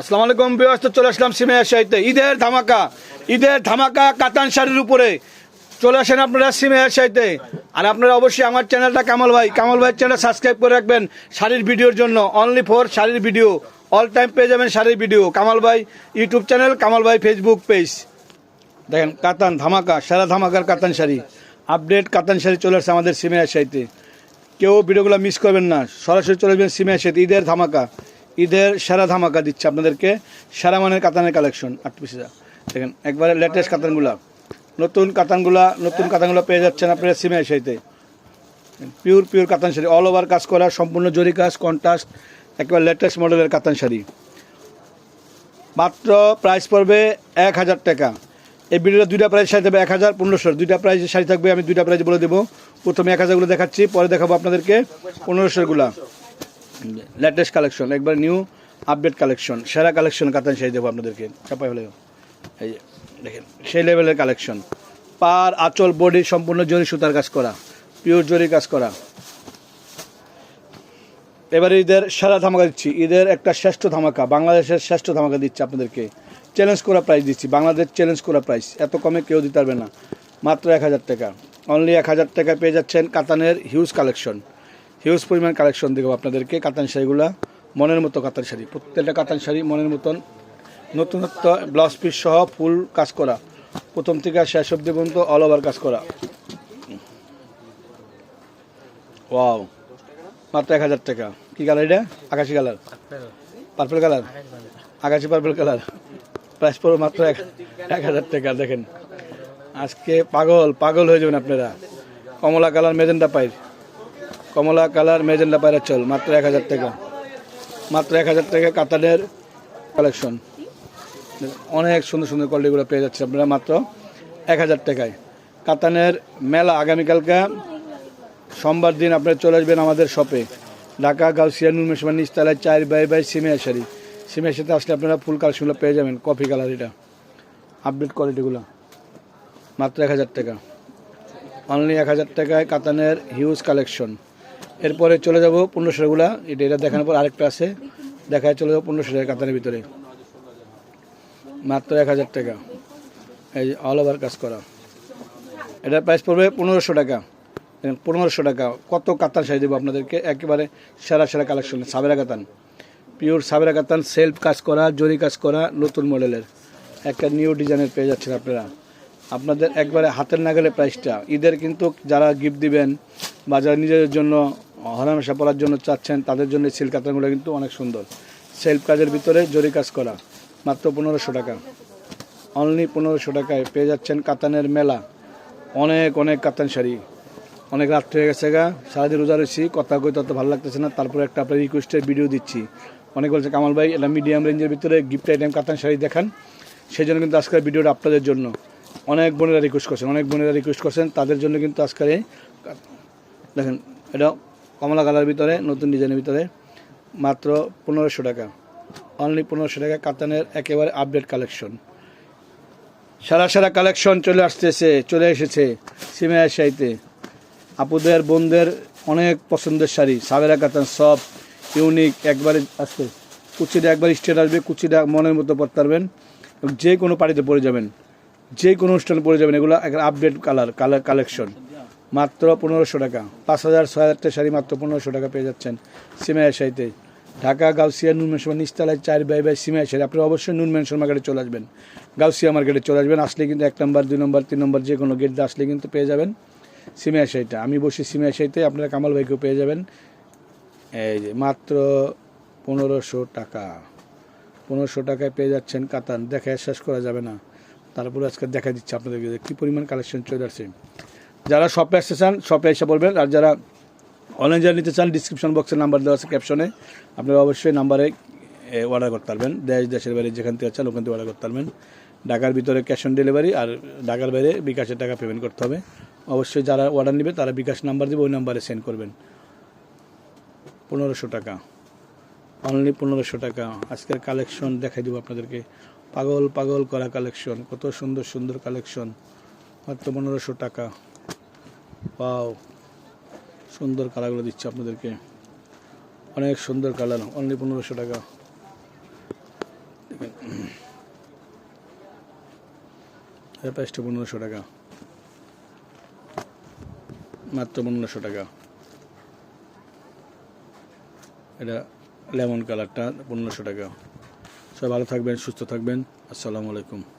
আসসালামু আলাইকুম বিয়স্ত চলে আসলাম সিমেয়া শাহিতে ঈদের ধামাকা ঈদের ধামাকা কাতান শাড়ির উপরে। চলে আসেন আপনারা সিমেয়া শাহিতে আর আপনারা অবশ্যই আমার চ্যানেলটা কামাল ভাই, কামাল ভাইয়ের চ্যানেল সাবস্ক্রাইব করে রাখবেন শাড়ির ভিডিওর জন্য। অনলি ফর শাড়ির ভিডিও অল টাইম পেয়ে যাবেন শাড়ির ভিডিও। কামাল ভাই ইউটিউব চ্যানেল কামাল ভাই ফেসবুক পেজ দেখেন, কাতান ধামাকা, সারা ধামাকার কাতান শাড়ি। আপডেট কাতান শাড়ি চলে আসছে আমাদের সিমেয়া শাড়িতে কেউ ভিডিওগুলো মিস করবেন না। সরাসরি চলে আসবেন সিমেয়া শাড়িতে ঈদের ধামাকা। ঈদের সেরা ধামাকা দিচ্ছে আপনাদেরকে, সেরা মানের কাতানের কালেকশন আট পিসা দেখেন, একবারে লেটেস্ট কাতানগুলা। নতুন কাতানগুলা, নতুন কাতানগুলো পেয়ে যাচ্ছেন আপনারা সিমেয়া শাড়িতে পিওর পিওর কাতান শাড়ি অল ওভার কাজ করা, সম্পূর্ণ জরি কাজ কন্ট্রাস্ট একেবারে লেটেস্ট মডেলের কাতান শাড়ি। মাত্র প্রাইস পড়বে এক হাজার টাকা। এই ভিডিওটা দুইটা প্রাইস শাড়ি থাকবে এক হাজার পনেরোশো দুইটা প্রাইস শাড়ি থাকবে, আমি দুইটা প্রাইস বলে দেবো। প্রথমে এক হাজারগুলো দেখাচ্ছি, পরে দেখাবো আপনাদেরকে পনেরোশোরগুলা। লেটেস্ট কালেকশন একবার নিউ আপডেট কালেকশন সেরা কালেকশন কাতান শাড়ি দেবো আপনাদেরকে। চাপাই হলে এই যে, দেখেন, সেই লেভেলের কালেকশন পার আঁচল বডি সম্পূর্ণ জরি সুতার কাজ করা পিওর জরি কাজ করা। এবারে ঈদের সেরা ধামাকা দিচ্ছি। ঈদের একটা শ্রেষ্ঠ ধামাকা, বাংলাদেশের শ্রেষ্ঠ ধামাকা দিচ্ছি আপনাদেরকে। চ্যালেঞ্জ করা প্রাইস দিচ্ছি, বাংলাদেশ চ্যালেঞ্জ করা প্রাইস এত কমে কেউ দিতে পারবে না। মাত্র এক হাজার টাকা। অনলি এক হাজার টাকায় পেয়ে যাচ্ছেন কাতানের হিউজ কালেকশন হিউজ পরিমাণ কালেকশন দেবো আপনাদেরকে, কাতান শাড়িগুলা, মনের মতো কাতান শাড়ি, প্রত্যেকটা কাতান শাড়ি মনের মতন। নতুনত্ব ব্লাউজ পিস সহ ফুল কাজ করা। প্রথম থেকে শেষ অব্দি পর্যন্ত অল ওভার কাজ করা। ওয়াও মাত্র এক হাজার টাকা। কী কালার এটা? আকাশি কালার পার্পল কালার আকাশি পার্পল কালার প্রাইস পড়বে মাত্র এক হাজার টাকা, দেখেন। আজকে পাগল পাগল হয়ে যাবেন আপনারা। কমলা কালার মেজেন্ডা পাইর। কমলা কালার মেজেন্ডা পায়রা চল, মাত্র এক হাজার টাকা। মাত্র এক হাজার টাকা কাতানের কালেকশন অনেক সুন্দর সুন্দর কোয়ালিটিগুলো পেয়ে যাচ্ছে আপনারা, মাত্র এক হাজার টাকায়। কাতানের মেলা আগামীকালকে, সোমবার দিন আপনারা চলে আসবেন আমাদের শপে ঢাকা, গাউসিয়া নুন মেশমান নিচতলায় চার বাই বাই সিমিয়া শাড়ি সিমে সাথে আসলে আপনারা ফুল কালেকশনগুলো পেয়ে যাবেন কফি কালার এটা। আপডেট কোয়ালিটিগুলো মাত্র এক হাজার টাকা। অনলি এক হাজার টাকায় কাতানের হিউজ কালেকশন এরপরে চলে যাব পনেরোশোগুলা এটা এটা দেখানোর পর আরেকটা আছে। দেখায় চলে যাব পনেরোশো টাকা কাতানের ভিতরে। মাত্র এক হাজার টাকা। এই যে অল ওভার কাজ করা। এটার প্রাইস পড়বে পনেরোশো টাকা। পনেরোশো টাকা। কত কাতান শাড়ি দেবো আপনাদেরকে? একেবারে সেরা সেরা কালেকশন সাবেরা কাতান। পিওর সাবেরা কাতান সেলফ কাজ করা, জরি কাজ করা, নতুন মডেলের। একটা নিউ ডিজাইনের পেয়ে যাচ্ছেন আপনারা। আপনাদের একবারে হাতের নাগালে প্রাইসটা ঈদের কিন্তু যারা গিফট দিবেন বা যারা নিজেদের জন্য হরামেশা পরার জন্য চাচ্ছেন, তাদের জন্য সিল্ক কাতানগুলো কিন্তু অনেক সুন্দর। সেলফ কাজের ভিতরে জরি কাজ করা, মাত্র পনেরোশো টাকা। অনলি পনেরোশো টাকায় পেয়ে যাচ্ছেন কাতানের মেলা। অনেক অনেক কাতান শাড়ি। অনেক রাত্রে হয়ে গেছে গা, সারাদিন রোজা রয়েছি, কথা কই তত ভালো লাগতেছে না। তারপরে একটা আপনার রিকোয়েস্টের ভিডিও দিচ্ছি। অনেক বলছে, কামাল ভাই, এটা মিডিয়াম রেঞ্জের ভিতরে গিফট আইটেম কাতান শাড়ি দেখান। সেই জন্য কিন্তু আজকের ভিডিওটা আপনাদের জন্য। অনেক বোনেরা রিকোয়েস্ট করছেন, অনেক বোনেরা রিকোয়েস্ট করছেন। তাদের জন্য কিন্তু আজকের দেখেন, এটা কমলা কালার ভিতরে, নতুন ডিজাইনের ভিতরে, মাত্র পনেরোশো টাকা। অনলি পনেরোশো টাকা, কাতানের একেবারে আপডেট কালেকশন সারা সারা কালেকশন চলে আসতেছে, চলে এসেছে সিমেয়া শাড়িতে আপুদের, বোনদের অনেক পছন্দের শাড়ি, সাবেরা কাতান সব ইউনিক একবারে আসছে কুচিটা একবার স্টেট আসবে, কুচিটা মনের মতো পরতে পারবেন। যে কোনো পার্টিতে পরে যাবেন যে কোনো অনুষ্ঠানে পরে যাবেন, এগুলো একটা আপডেট কালার কালার কালেকশন মাত্র পনেরোশো টাকা। পাঁচ হাজার ছয় হাজার টাকা শাড়ি মাত্র পনেরোশো টাকা পেয়ে যাচ্ছেন সিমেয়া শাড়িতে। ঢাকা, গাউসিয়া, নুন মেনশন নিচতলায় চার বাই বাই সিমেয়া শাড়ি। আপনি অবশ্যই নুন মেনশন মার্কেটে চলে আসবেন। গাউসিয়া মার্কেটে চলে আসবেন। আসলে কিন্তু এক নম্বর, দুই নম্বর, তিন নম্বর যে কোনো গেট আসলে কিন্তু পেয়ে যাবেন সিমিয়া শাড়িটা। আমি বসি সিমিয়া শাড়িতে, আপনারা কামাল ভাইকেও পেয়ে যাবেন। এই যে মাত্র পনেরোশো টাকা। পনেরোশো টাকায় পেয়ে যাচ্ছেন কাতান। দেখে শেষ করা যাবে না। তারপরে আজকে দেখা দিচ্ছে আপনাদেরকে কী পরিমাণ কালেকশন চলে আসছে। যারা শপে আসতে চান শপে এসে পড়বেন আর যারা অনলাইন যারা নিতে চান ডিসক্রিপশন বক্সের নাম্বার দেওয়া আছে ক্যাপশনে আপনারা অবশ্যই নাম্বারে অর্ডার করতে পারবেন। দেশ, দেশের বাইরে যেখান থেকে চান, ওখান থেকে অর্ডার করতে পারবেন। ঢাকার ভিতরে ক্যাশ অন ডেলিভারি আর ঢাকার বাইরে বিকাশের টাকা পেমেন্ট করতে হবে। অবশ্যই যারা অর্ডার নেবে, তারা বিকাশ নাম্বার দেবে, ওই নাম্বারে সেন্ড করবেন। পনেরোশো টাকা। অনলি পনেরোশো টাকা। আজকের কালেকশন দেখাই দেবো আপনাদেরকে। পাগল পাগল করা কালেকশন কত সুন্দর সুন্দর কালেকশন মাত্র পনেরোশো টাকা। পাও সুন্দর কালারগুলো দিচ্ছে আপনাদেরকে। অনেক সুন্দর কালার অনলি পনেরোশো টাকা। প্যাস্টে পনেরোশো টাকা। মাত্র পনেরোশো টাকা। এটা লেমন কালারটা পনেরোশো টাকা। সবাই ভালো থাকবেন, সুস্থ থাকবেন। আসসালামু আলাইকুম।